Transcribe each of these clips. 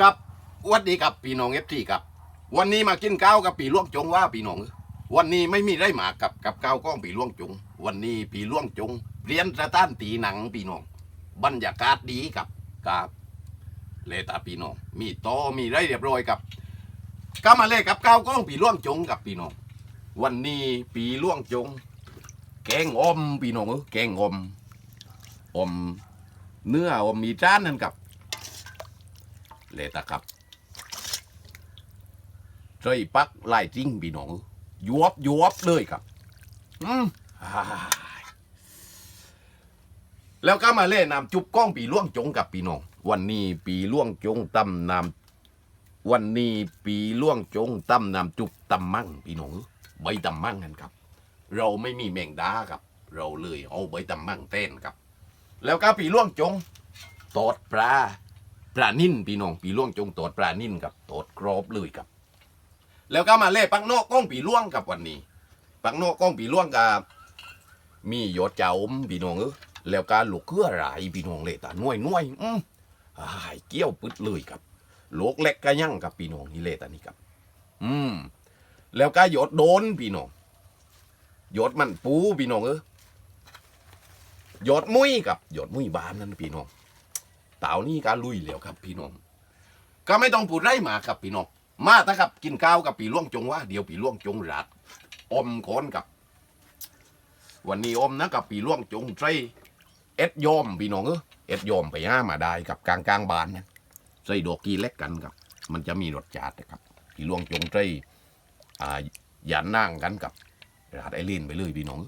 กับวัสดีครับพี่น้องเอฟทีครับ วันนี้มากินข้าวกับปีล่วงจงว่าพี่น้อง วันนี้ไม่มีได้หมากับกับข้าวก้องปีล่วงจง วันนี้ปีล่วงจงเรียนสถานตีหนังพี่น้อง บรรยากาศดีกับกับเลตาพี่น้อง มีโตมีไรเรียบร้อยกับก็มาเลยกับข้าวก้องปีล่วงจงกับพี่น้อง วันนี้ปีล่วงจง แกงอมพี่น้องเอ้ยแกงอมอมเนื้ออมมีจานนั่นกับ เลตาครับใจปักไล่จริงพี่น้องยวบยวบเลยครับ อืมอ่าแล้วก็มาเล่นน้ำจุบก้องปีล่วงจงกับพี่น้อง วันนี้ปีล่วงจงตำน้ำวันนี้ปีล่วงจงตำน้ำจุบตำมั่งพี่น้องใบตำมั่งกันครับ เราไม่มีแมงดาครับ เราเลยเอาใบตำมั่งเต้นครับ แล้วก็ปีล่วงจงตอดปลา ปลานิ่นพี่น้องปีล่วงจงตดปลานิ่นกับตดกรอบเลยครับ แล้วก็มาเล่ปักนอกก้องปีล่วงกับวันนี้ ปักนอกก้องปีล่วงกับ มียอดเจ้าอมพี่น้องเออแล้วการลูกเครือหลายพี่น้องเลยตาหน่วยหน่วยอืมอ้ายเกี้ยวปึ๊ดเลยครับลูกเล็กก็ยั่งกับพี่น้องนี่เลยตานี่ครับ อืมแล้วก็ยอดโดนพี่น้องยอดมันปูพี่น้องเออยอดมุ้ยกับยอดมุ้ยบานนั่นพี่น้อง ต่านี่การลุยแล้วครับพี่น้อง ก็ไม่ต้องพูดไรมาครับพี่น้อง มาถ้าครับกินข้าวกับปีล่วงจงว่าเดี๋ยวปีล่วงจงรัดอมโคนกับ วันนี้อมนะกับปีล่วงจงใจเอ็ดยอมพี่น้องเออเอ็ดยอมไปห้ามาได้กับกลางกลางบานนะใส่ดอกกีเล็กกันครับ มันจะมีรสชาตินะครับปีล่วงจงใจอ่าอย่านั่งกันกับรัดไอลินไปเลยพี่น้อง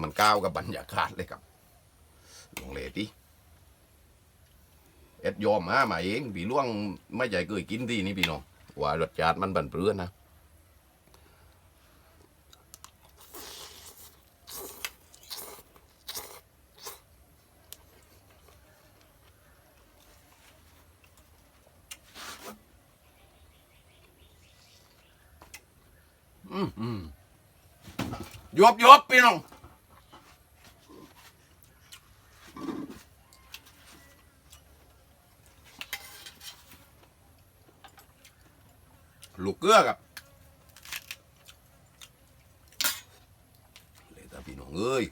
มันก้าวกับบรรยากาศเลยครับลงเลติ เอ็ดยอมมามาเองพี่ล่วงไม่ใหญ่เคยกินที่นี่พี่น้องว่ารสชาติมันบันเปื้อนนะอืมอืมยบยบพี่น้อง ลูกเกลือครับเลยตาพี่น้องเอ้ย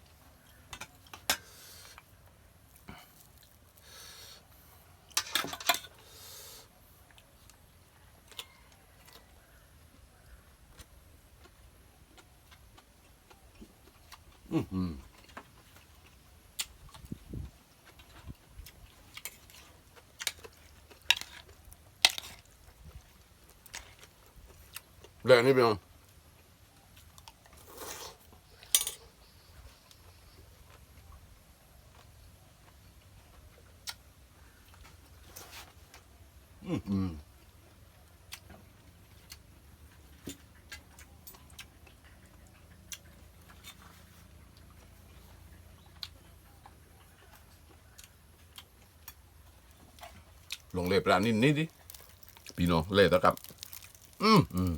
อื้อหือ แรงนี่พี่น้องอื้อหือลงเลยปลานิดนิดดิพี่น้องเลยตะครับ อืมอืม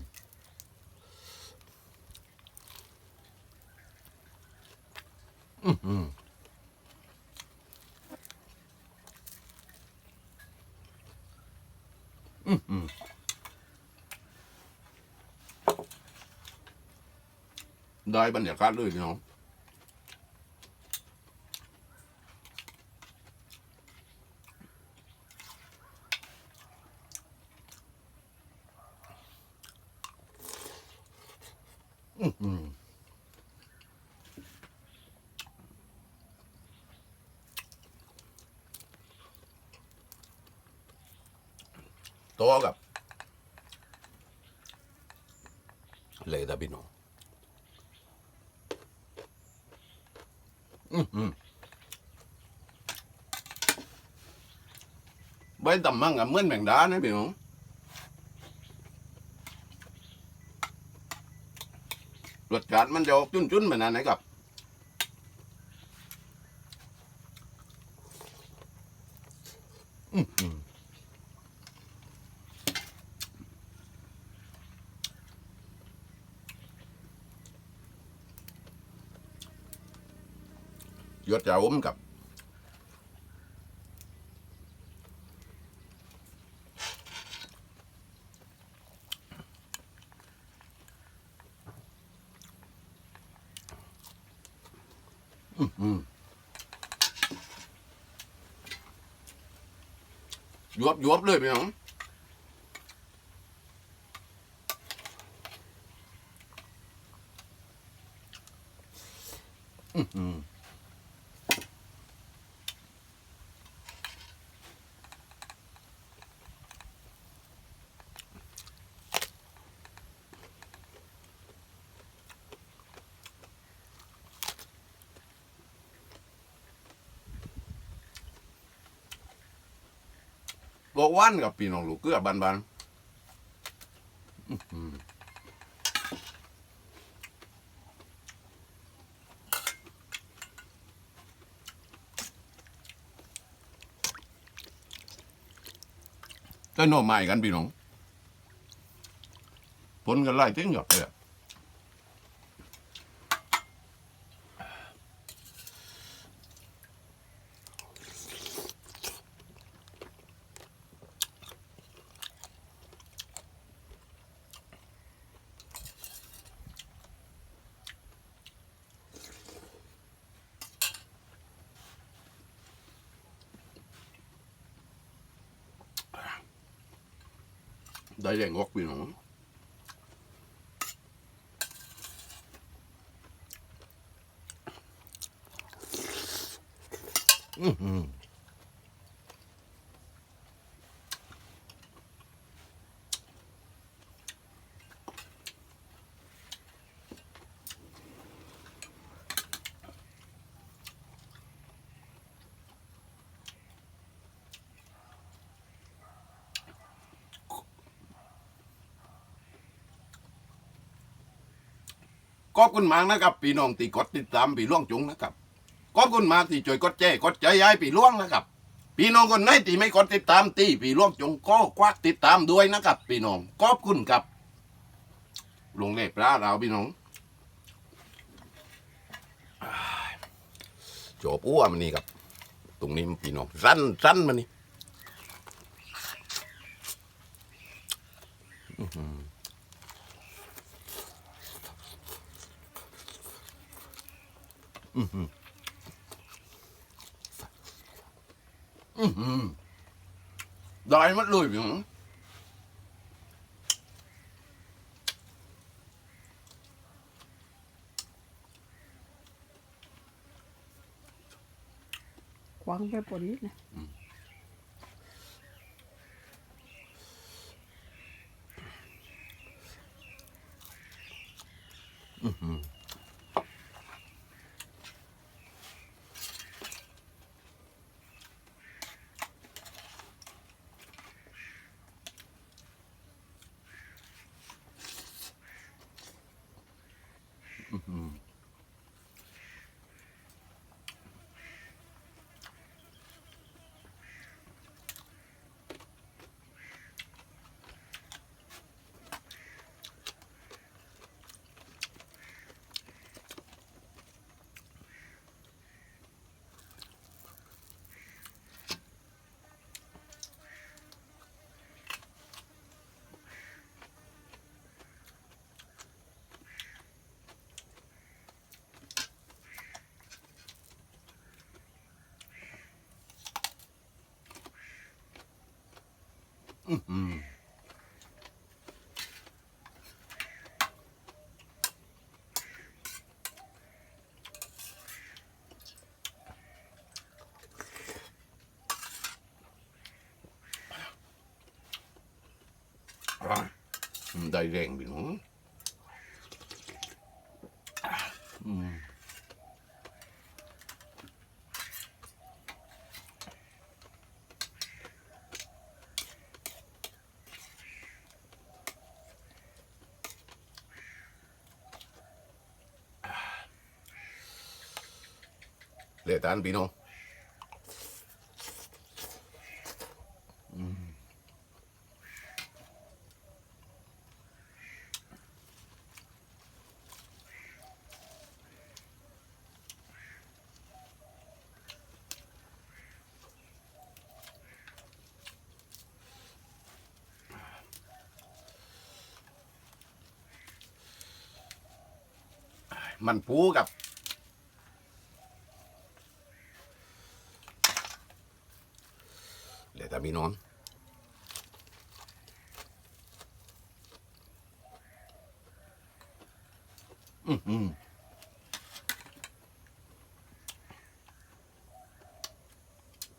อืมอืมอืมได้บรรยากาศเลยพี่น้องอืมอืม โตกับ เลยตาพี่น้องอืมอืมใบตำมั่งกับเหมือนแมงดานะพี่น้องรสชาติมันจะออกจุนๆเหมือนนั้นนะครับ ยดจะอ้มกับยวบยวบเลยไหมครับ บอกว่านกับพี่น้องลูกเกลือบันบันๆอื้อหือก็โน่ใหม่กันพี่น้องผลกันไล่ทิ้งหยอดเลย ได้แรงออก องอื้อหือขอบคุณมากนะครับพี่น้องที่กดติดตามพี่ล่วงจุงนะครับขอบคุณมากที่ช่วยกดแจ้กดใจย้ายพี่ล่วงนะครับ พี่น้องคนไหนที่ไม่กดติดตามตีพี่ล่วงจงก็ควักติดตามด้วยนะครับ พี่น้องขอบคุณครับลงเล็บปลาเราพี่น้องอ้ายจบอ้วมันนี่ครับ ตรงนี้พี่น้องสั้นสั้นมันนี่ อืมอื้อหืออื้อหือได้มัดเลยพี่น้องควังไปป อื้อหืออ่ ะได้แรงพี่น้องอืม เลตานพี่น้องอืมมันปูกับ พี่น้อง อือหือ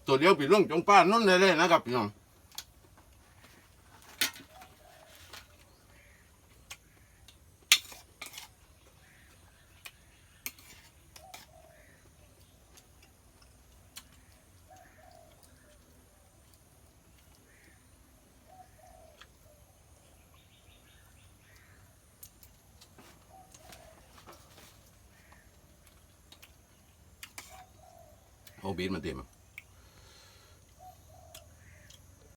ตัวเดียวปีล่วงจงป้านุ่นเลยนะครับพี่น้อง ဟုတ်ပြီမတင်ဘူး